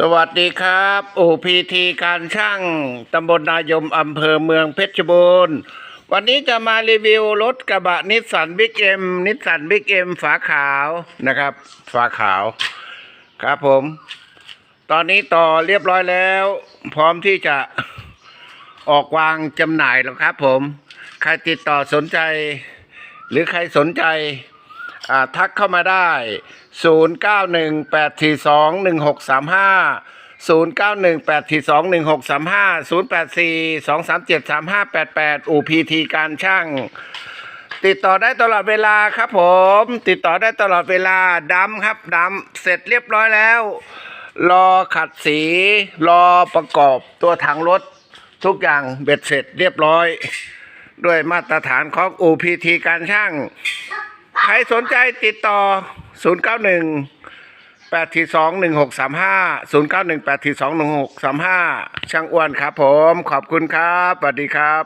สวัสดีครับอูพีทีการช่างตำบลนายมอำเภอเมืองเพชรบูรณ์วันนี้จะมารีวิวรถกระบะนิสสันบิ๊กเอ็มนิสสันบิ๊กเอ็มฝาขาวนะครับ ฝาขาวครับผม ตอนนี้ต่อเรียบร้อยแล้ว พร้อมที่จะออกวางจำหน่ายแล้วครับผม ใครติดต่อสนใจ หรือใครสนใจ ทักเข้ามาได้ 0918421635 0918421635 0842373588อูพีทีการช่าง ติดต่อได้ตลอดเวลาครับผม ติดต่อได้ตลอดเวลาดำครับดำเสร็จเรียบร้อยแล้ว รอขัดสี รอประกอบตัวถังรถ ทุกอย่างเบ็ดเสร็จเรียบร้อย ด้วยมาตรฐานของ OPT การช่าง ใครสนใจติดต่อ 091 842 1635 091 842 1635 ช่างอ้วนครับผม ขอบคุณครับ สวัสดีครับ